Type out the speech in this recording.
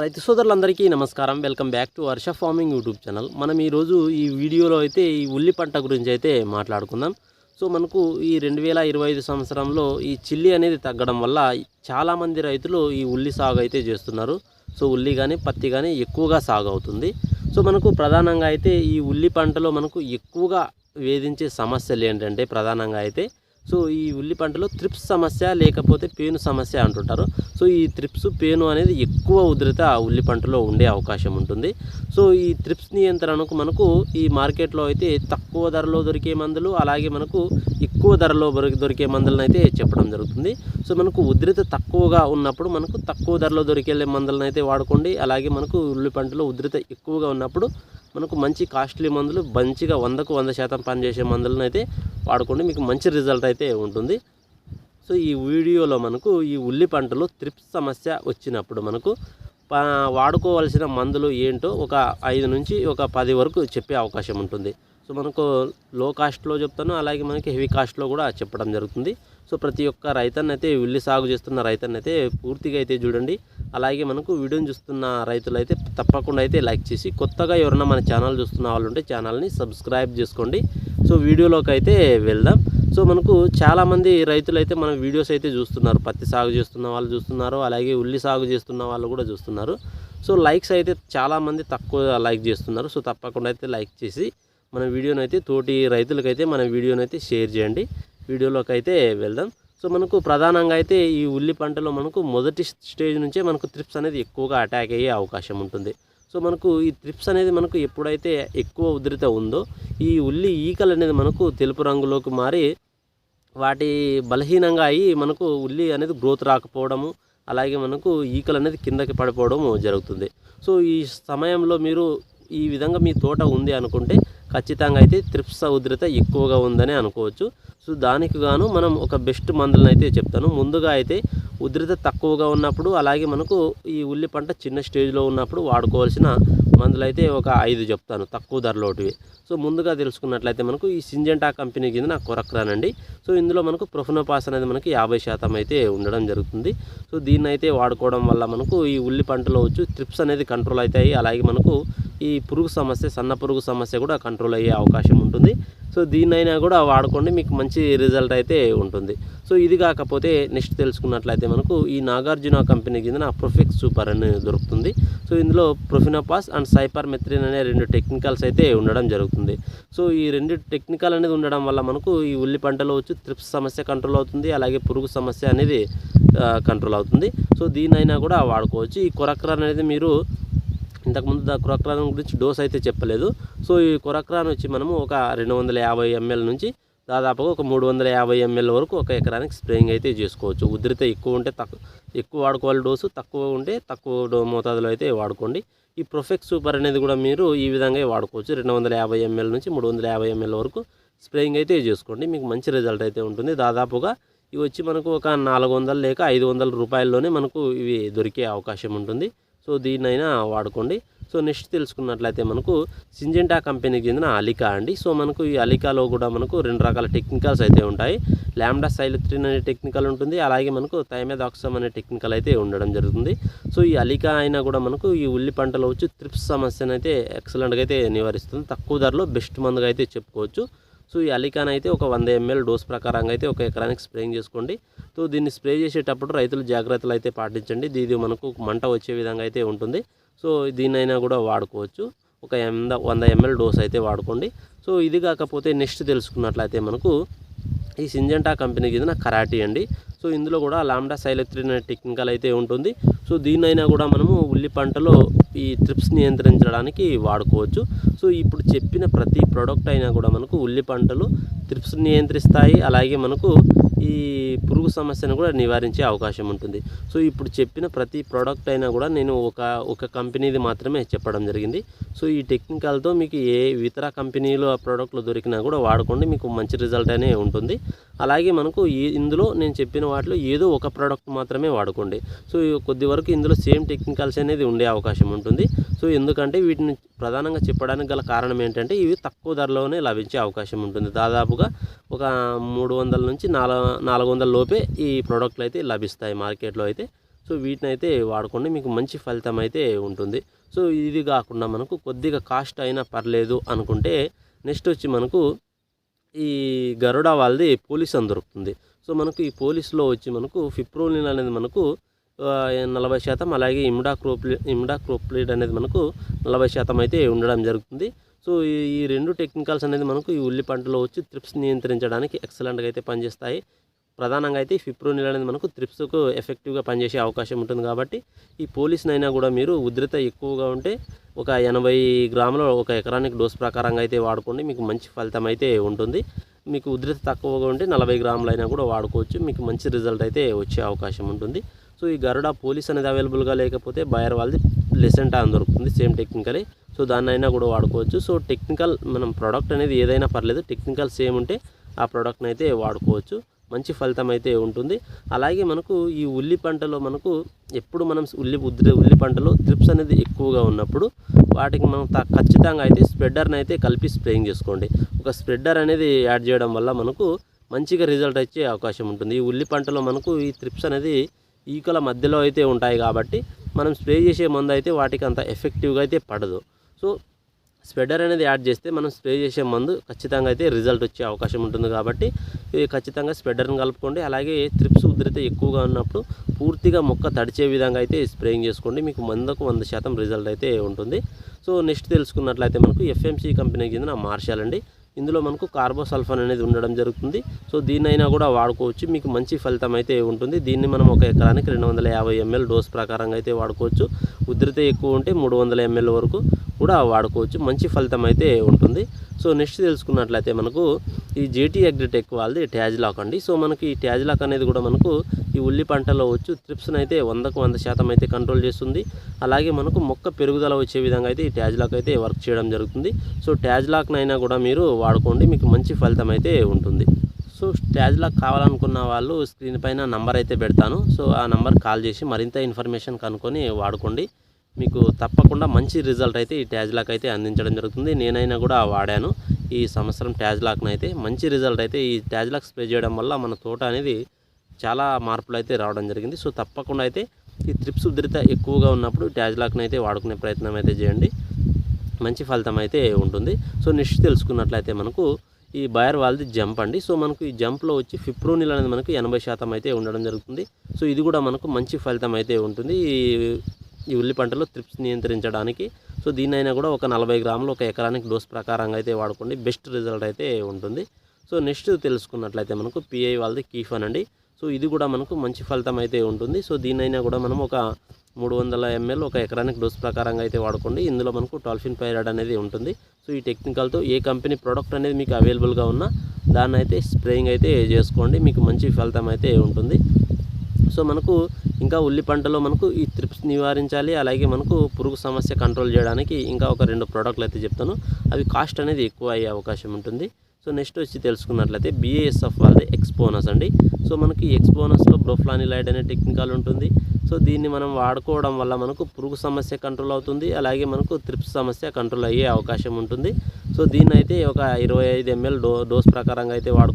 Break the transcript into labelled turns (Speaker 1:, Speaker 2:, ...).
Speaker 1: రైతు సోదరులందరికీ నమస్కారం. Welcome back to Varsha farming YouTube channel. మనం ఈరోజు ఈ వీడియోలో అయితే ఈ ఉల్లి పంట గురించి అయితే మాట్లాడుకుందాం. సో మనకు ఈ రెండు వేల ఇరవై ఐదు సంవత్సరంలో ఈ చిల్లి అనేది తగ్గడం వల్ల చాలామంది రైతులు ఈ ఉల్లి సాగు అయితే చేస్తున్నారు. సో ఉల్లి కానీ పత్తి కానీ ఎక్కువగా సాగు అవుతుంది. సో మనకు ప్రధానంగా అయితే ఈ ఉల్లి పంటలో మనకు ఎక్కువగా వేధించే సమస్యలు ఏంటంటే ప్రధానంగా అయితే సో ఈ ఉల్లి పంటలో త్రిప్స్ సమస్య లేకపోతే పేను సమస్య అంటుంటారు. సో ఈ త్రిప్స్ పేను అనేది ఎక్కువ ఉధృత ఆ ఉల్లి పంటలో ఉండే అవకాశం ఉంటుంది. సో ఈ త్రిప్స్ నియంత్రణకు మనకు ఈ మార్కెట్లో అయితే తక్కువ ధరలో దొరికే మందులు అలాగే మనకు ఎక్కువ ధరలో దొరికే మందులను అయితే చెప్పడం జరుగుతుంది. సో మనకు ఉధృత తక్కువగా ఉన్నప్పుడు మనకు తక్కువ ధరలో దొరికే మందులను అయితే వాడుకోండి. అలాగే మనకు ఉల్లి పంటలో ఉధృత ఎక్కువగా ఉన్నప్పుడు మనకు మంచి కాస్ట్లీ మందులు మంచిగా వందకు వంద శాతం పనిచేసే మందులను అయితే వాడుకోండి. మీకు మంచి రిజల్ట్ అయితే ఉంటుంది. సో ఈ వీడియోలో మనకు ఈ ఉల్లి పంటలో త్రిప్స్ సమస్య వచ్చినప్పుడు మనకు ప- వాడుకోవాల్సిన మందులు ఏంటో ఒక ఐదు నుంచి ఒక పది వరకు చెప్పే అవకాశం ఉంటుంది. సో మనకు లో కాస్ట్లో చెప్తాను అలాగే మనకి హెవీ కాస్ట్లో కూడా చెప్పడం జరుగుతుంది. సో ప్రతి ఒక్క రైతన్న అయితే ఉల్లి సాగు చేస్తున్న రైతన్న అయితే పూర్తిగా అయితే చూడండి. అలాగే మనకు వీడియోని చూస్తున్న రైతులు అయితే తప్పకుండా అయితే లైక్ చేసి కొత్తగా ఎవరైనా మన ఛానల్ చూస్తున్న వాళ్ళు ఉంటే ఛానల్ని సబ్స్క్రైబ్ చేసుకోండి. సో వీడియోలోకి అయితే వెళ్దాం. సో మనకు చాలామంది రైతులు అయితే మన వీడియోస్ అయితే చూస్తున్నారు. పత్తి సాగు చేస్తున్న వాళ్ళు చూస్తున్నారు అలాగే ఉల్లి సాగు చేస్తున్న వాళ్ళు కూడా చూస్తున్నారు. సో లైక్స్ అయితే చాలామంది తక్కువ లైక్ చేస్తున్నారు. సో తప్పకుండా అయితే లైక్ చేసి మన వీడియోని అయితే తోటి రైతులకైతే మన వీడియోని అయితే షేర్ చేయండి. వీడియోలోకి అయితే వెళ్దాం. సో మనకు ప్రధానంగా అయితే ఈ ఉల్లి పంటలో మనకు మొదటి స్టేజ్ నుంచే మనకు త్రిప్స్ అనేది ఎక్కువగా అటాక్ అయ్యే అవకాశం ఉంటుంది. సో మనకు ఈ త్రిప్స్ అనేది మనకు ఎప్పుడైతే ఎక్కువ ఉధృత ఉందో ఈ ఉల్లి ఈకలు అనేది మనకు తెలుపు రంగులోకి మారి వాటి బలహీనంగా అయ్యి మనకు ఉల్లి అనేది గ్రోత్ రాకపోవడము అలాగే మనకు ఈకలు అనేది కిందకి పడిపోవడము జరుగుతుంది. సో ఈ సమయంలో మీరు ఈ విధంగా మీ తోట ఉంది అనుకుంటే ఖచ్చితంగా అయితే త్రిప్స ఉధృత ఎక్కువగా ఉందని అనుకోవచ్చు. సో దానికి గాను మనం ఒక బెస్ట్ మందులను అయితే చెప్తాను. ముందుగా అయితే ఉధృత తక్కువగా ఉన్నప్పుడు అలాగే మనకు ఈ ఉల్లి పంట చిన్న స్టేజ్లో ఉన్నప్పుడు వాడుకోవాల్సిన మందులు అయితే ఒక ఐదు చెప్తాను తక్కువ ధరలోటివి. సో ముందుగా తెలుసుకున్నట్లయితే మనకు ఈ సింజెంటా కంపెనీ కింద నాకు కొరక్రానండి. సో ఇందులో మనకు ప్రొఫెనోపాస్ అనేది మనకి యాభై శాతం అయితే ఉండడం జరుగుతుంది. సో దీన్ని అయితే వాడుకోవడం వల్ల మనకు ఈ ఉల్లి పంటలో వచ్చి ట్రిప్స్ అనేది కంట్రోల్ అవుతాయి. అలాగే మనకు ఈ పురుగు సమస్య సన్న పురుగు సమస్య కూడా కంట్రోల్ అయ్యే అవకాశం ఉంటుంది. సో దీన్నైనా కూడా వాడుకోండి మీకు మంచి రిజల్ట్ అయితే ఉంటుంది. సో ఇది కాకపోతే నెక్స్ట్ తెలుసుకున్నట్లయితే మనకు ఈ నాగార్జున కంపెనీ కింద ప్రొఫెక్స్ సూపర్ అని దొరుకుతుంది. సో ఇందులో ప్రొఫినోపాస్ అండ్ సైపర్ మెత్రిన్ అనే రెండు టెక్నికల్స్ అయితే ఉండడం జరుగుతుంది. సో ఈ రెండు టెక్నికల్ అనేది ఉండడం వల్ల మనకు ఈ ఉల్లి పంటలో వచ్చి త్రిప్స్ సమస్య కంట్రోల్ అవుతుంది అలాగే పురుగు సమస్య అనేది కంట్రోల్ అవుతుంది. సో దీనైనా కూడా వాడుకోవచ్చు. ఈ కొరక్రాన్ అనేది మీరు ఇంతకుముందు ఆ కొరక్రాన్ గురించి డోస్ అయితే చెప్పలేదు. సో ఈ కొరక్రాన్ వచ్చి మనము ఒక రెండు వందల యాభై ఎంఎల్ నుంచి దాదాపుగా ఒక మూడు వందల యాభై ఎంఎల్ వరకు ఒక ఎకరానికి స్ప్రేయింగ్ అయితే చేసుకోవచ్చు. ఉధృత ఎక్కువ ఉంటే తక్కువ ఎక్కువ వాడుకోవాలి డోసు తక్కువ ఉంటే తక్కువ డో- మోతాదులో అయితే వాడుకోండి. ఈ ప్రొఫెక్ట్ సూపర్ అనేది కూడా మీరు ఈ విధంగా వాడుకోవచ్చు. రెండు వందల యాభై ఎంఎల్ నుంచి మూడు వందల యాభై ఎంఎల్ వరకు స్ప్రేయింగ్ అయితే చేసుకోండి. మీకు మంచి రిజల్ట్ అయితే ఉంటుంది. దాదాపుగా ఇవి వచ్చి మనకు ఒక నాలుగు వందలు లేక ఐదు వందల రూపాయల్లోనే మనకు ఇవి దొరికే అవకాశం ఉంటుంది. సో దీన్నైనా వాడుకోండి. సో నెక్స్ట్ తెలుసుకున్నట్లయితే మనకు సింజెంటా కంపెనీకి చెందిన అలికా అండి. సో మనకు ఈ అలికాలో కూడా మనకు రెండు రకాల టెక్నికల్స్ అయితే ఉంటాయి. ల్యాండా సైలత్రిన్ అనే టెక్నికల్ ఉంటుంది. అలాగే మనకు థైమెదాక్సమ్ అనే టెక్నికల్ అయితే ఉండడం జరుగుతుంది. సో ఈ అలికా అయినా కూడా మనకు ఈ ఉల్లి పంటలో వచ్చి త్రిప్స్ సమస్యను అయితే ఎక్సలెంట్గా అయితే నివారిస్తుంది. తక్కువ ధరలో బెస్ట్ మందుగా అయితే చెప్పుకోవచ్చు. సో ఈ అలికాన్ అయితే ఒక వంద ఎంఎల్ డోస్ ప్రకారంగా అయితే ఒక ఎకరానికి స్ప్రేయింగ్ చేసుకోండి. సో దీన్ని స్ప్రే చేసేటప్పుడు రైతులు జాగ్రత్తలు అయితే పాటించండి. ఇది మనకు మంట వచ్చే విధంగా అయితే ఉంటుంది. సో దీన్నైనా కూడా వాడుకోవచ్చు. ఒక ఎంద వంద ఎంఎల్ డోస్ అయితే వాడుకోండి. సో ఇది కాకపోతే నెక్స్ట్ తెలుసుకున్నట్లయితే మనకు ఈ సింజెంటా కంపెనీ కింద కరాటీ అండి. సో ఇందులో కూడా లామ్డా సైలెత్రిన్ అనే టెక్నికల్ అయితే ఉంటుంది. సో దీన్నైనా కూడా మనము ఉల్లి పంటలో ఈ ట్రిప్స్ నియంత్రించడానికి వాడుకోవచ్చు. సో ఇప్పుడు చెప్పిన ప్రతి ప్రోడక్ట్ అయినా కూడా మనకు ఉల్లి పంటలు ట్రిప్స్ నియంత్రిస్తాయి. అలాగే మనకు ఈ పురుగు సమస్యను కూడా నివారించే అవకాశం ఉంటుంది. సో ఇప్పుడు చెప్పిన ప్రతి ప్రోడక్ట్ అయినా కూడా నేను ఒక ఒక కంపెనీది మాత్రమే చెప్పడం జరిగింది. సో ఈ టెక్నికల్తో మీకు ఏ ఇతర కంపెనీలో ప్రోడక్ట్లు దొరికినా కూడా వాడుకోండి. మీకు మంచి రిజల్ట్ అనే ఉంటుంది. అలాగే మనకు ఈ ఇందులో నేను చెప్పిన వాటిలో ఏదో ఒక ప్రోడక్ట్ మాత్రమే వాడుకోండి. సో కొద్ది వరకు ఇందులో సేమ్ టెక్నికల్స్ అనేది ఉండే అవకాశం ఉంటుంది. సో ఎందుకంటే వీటిని ప్రధానంగా చెప్పడానికి గల కారణం ఏంటంటే ఇవి తక్కువ ధరలోనే లభించే అవకాశం ఉంటుంది. దాదాపుగా ఒక మూడు వందల నుంచి నాలుగు నాలుగు వందల లోపే ఈ ప్రోడక్ట్లు అయితే లభిస్తాయి మార్కెట్లో అయితే. సో వీటిని అయితే వాడుకోండి. మీకు మంచి ఫలితం అయితే ఉంటుంది. సో ఇది కాకుండా మనకు కొద్దిగా కాస్ట్ అయినా పర్లేదు అనుకుంటే నెక్స్ట్ వచ్చి మనకు ఈ గరుడ వాళ్ళది పోలీస్ అని దొరుకుతుంది సో మనకు ఈ పోలీస్లో వచ్చి మనకు ఫిప్రోలిన్ అనేది మనకు నలభై శాతం అలాగే ఇమ్డా క్రోప్లి ఇమ్డా క్రోప్లిడ్ అనేది మనకు నలభై శాతం అయితే ఉండడం జరుగుతుంది. సో ఈ ఈ రెండు టెక్నికల్స్ అనేది మనకు ఈ ఉల్లి పంటలో వచ్చి త్రిప్స్ నియంత్రించడానికి ఎక్సలెంట్గా అయితే పనిచేస్తాయి. ప్రధానంగా అయితే ఈ ఫిప్రోనిల్ అనేది మనకు త్రిప్స్కు ఎఫెక్టివ్గా పనిచేసే అవకాశం ఉంటుంది కాబట్టి ఈ పోలీస్నైనా కూడా మీరు ఉధృత ఎక్కువగా ఉంటే ఒక ఎనభై గ్రాముల ఒక ఎకరానికి డోస్ ప్రకారంగా అయితే వాడుకోండి. మీకు మంచి ఫలితం అయితే ఉంటుంది. మీకు ఉధృత తక్కువగా ఉంటే నలభై గ్రాములైనా కూడా వాడుకోవచ్చు. మీకు మంచి రిజల్ట్ అయితే వచ్చే అవకాశం ఉంటుంది. సో ఈ గరుడ పోలీస్ అనేది అవైలబుల్గా లేకపోతే బయర్ వాళ్ళది లెసెంటా అని దొరుకుతుంది. సేమ్ టెక్నికలే. సో దాన్ని అయినా కూడా వాడుకోవచ్చు. సో టెక్నికల్ మనం ప్రోడక్ట్ అనేది ఏదైనా పర్లేదు. టెక్నికల్ సేమ్ ఉంటే ఆ ప్రోడక్ట్ని అయితే వాడుకోవచ్చు. మంచి ఫలితం అయితే ఉంటుంది. అలాగే మనకు ఈ ఉల్లి పంటలో మనకు ఎప్పుడు మనం ఉల్లి ఉద్రి ఉల్లి పంటలో త్రిప్స్ అనేది ఎక్కువగా ఉన్నప్పుడు వాటికి మనం త- ఖచ్చితంగా అయితే స్ప్రెడ్డర్ని అయితే కలిపి స్ప్రేయింగ్ చేసుకోండి. ఒక స్ప్రెడ్డర్ అనేది యాడ్ చేయడం వల్ల మనకు మంచిగా రిజల్ట్ వచ్చే అవకాశం ఉంటుంది. ఈ ఉల్లి పంటలో మనకు ఈ త్రిప్స్ అనేది ఈకల మధ్యలో అయితే ఉంటాయి కాబట్టి మనం స్ప్రే చేసే మందు అయితే వాటికి అంత ఎఫెక్టివ్గా అయితే పడదు. సో స్ప్రెడర్ అనేది యాడ్ చేస్తే మనం స్ప్రే చేసే మందు ఖచ్చితంగా అయితే రిజల్ట్ వచ్చే అవకాశం ఉంటుంది కాబట్టి ఇది ఖచ్చితంగా స్ప్రెడర్ని కలుపుకోండి. అలాగే త్రిప్స్ ఉధృత ఎక్కువగా ఉన్నప్పుడు పూర్తిగా మొక్క తడిచే విధంగా అయితే స్ప్రేయింగ్ చేసుకోండి. మీకు మందకు వంద శాతం రిజల్ట్ అయితే ఉంటుంది. సో నెక్స్ట్ తెలుసుకున్నట్లయితే మనకు ఎఫ్ఎంసీ కంపెనీకి చెందిన మార్షాల్ అండి. ఇందులో మనకు కార్బోసల్ఫాన్ అనేది ఉండడం జరుగుతుంది. సో దీన్నైనా కూడా వాడుకోవచ్చు. మీకు మంచి ఫలితం అయితే ఉంటుంది. దీన్ని మనం ఒక ఎకరానికి రెండు వందల యాభై ఎంఎల్ డోస్ ప్రకారంగా అయితే వాడుకోవచ్చు. ఉధృత ఎక్కువ ఉంటే మూడు వందల ఎంఎల్ వరకు కూడా వాడుకోవచ్చు. మంచి ఫలితం అయితే ఉంటుంది. సో నెక్స్ట్ తెలుసుకున్నట్లయితే మనకు ఈ జేటీ అగ్రిటెక్ వాళ్ళది ట్యాజ్ లాక్ అండి. సో మనకి ఈ ట్యాజ్ లాక్ అనేది కూడా మనకు ఈ ఉల్లి పంటలో వచ్చి త్రిప్స్ని అయితే వందకు వంద శాతం అయితే కంట్రోల్ చేస్తుంది. అలాగే మనకు మొక్క పెరుగుదల వచ్చే విధంగా అయితే ఈ ట్యాజ్లాక్ అయితే వర్క్ చేయడం జరుగుతుంది. సో ట్యాజ్ లాక్నైనా కూడా మీరు వాడుకోండి. మీకు మంచి ఫలితం అయితే ఉంటుంది. సో ట్యాజ్లాక్ కావాలనుకున్న వాళ్ళు స్క్రీన్ పైన నంబర్ అయితే పెడతాను. సో ఆ నంబర్ కాల్ చేసి మరింత ఇన్ఫర్మేషన్ కనుక్కొని వాడుకోండి. మీకు తప్పకుండా మంచి రిజల్ట్ అయితే ఈ ట్యాజ్లాక్ అయితే అందించడం జరుగుతుంది. నేనైనా కూడా వాడాను. ఈ సంవత్సరం ట్యాజ్లాక్ని అయితే మంచి రిజల్ట్ అయితే ఈ ట్యాజ్లాక్ స్ప్రే చేయడం వల్ల మన తోట అనేది చాలా మార్పులు అయితే రావడం జరిగింది. సో తప్పకుండా అయితే ఈ త్రిప్స్ ఉద్రిత ఎక్కువగా ఉన్నప్పుడు ట్యాజ్లాక్ని అయితే వాడుకునే ప్రయత్నం అయితే చేయండి. మంచి ఫలితం అయితే ఉంటుంది. సో నెక్స్ట్ తెలుసుకున్నట్లయితే మనకు ఈ బయర్ వాళ్ళది జంప్ అండి. సో మనకు ఈ జంప్లో వచ్చి ఫిప్రోనిల్ అనేది మనకు ఎనభై శాతం అయితే ఉండడం జరుగుతుంది. సో ఇది కూడా మనకు మంచి ఫలితం అయితే ఉంటుంది. ఈ ఈ ఉల్లి పంటలో త్రిప్స్ నియంత్రించడానికి. సో దీన్నైనా కూడా ఒక నలభై గ్రాములు ఒక ఎకరానికి డోస్ ప్రకారంగా అయితే వాడుకోండి. బెస్ట్ రిజల్ట్ అయితే ఉంటుంది. సో నెక్స్ట్ తెలుసుకున్నట్లయితే మనకు పిఐ వాళ్ళది కీఫన్ అండి. సో ఇది కూడా మనకు మంచి ఫలితం అయితే ఉంటుంది. సో దీనైనా కూడా మనం ఒక మూడు వందల ఎంఎల్ ఒక ఎకరానికి డోస్ ప్రకారంగా అయితే వాడుకోండి. ఇందులో మనకు టాల్ఫిన్ పైరాడ్ అనేది ఉంటుంది. సో ఈ టెక్నికల్తో ఏ కంపెనీ ప్రోడక్ట్ అనేది మీకు అవైలబుల్గా ఉన్నా దాన్ని అయితే స్ప్రేయింగ్ అయితే చేసుకోండి. మీకు మంచి ఫలితం అయితే ఉంటుంది. సో మనకు ఇంకా ఉల్లి పంటలో మనకు ఈ త్రిప్స్ నివారించాలి. అలాగే మనకు పురుగు సమస్య కంట్రోల్ చేయడానికి ఇంకా ఒక రెండు ప్రోడక్ట్లు అయితే చెప్తాను. అవి కాస్ట్ అనేది ఎక్కువ అయ్యే అవకాశం ఉంటుంది. సో నెక్స్ట్ వచ్చి తెలుసుకున్నట్లయితే బిఏఎస్ఎఫ్ వాళ్ళది ఎక్స్పోనస్ అండి. సో మనకి ఎక్స్పోనస్లో బ్రోఫ్లానిలైడ్ అనే టెక్నికల్ ఉంటుంది. సో దీన్ని మనం వాడుకోవడం వల్ల మనకు పురుగు సమస్య కంట్రోల్ అవుతుంది. అలాగే మనకు త్రిప్స్ సమస్య కంట్రోల్ అయ్యే అవకాశం ఉంటుంది. సో దీన్ని అయితే ఒక ఇరవై ఐదు ఎంఎల్ డో డోస్ ప్రకారంగా అయితే వాడుకో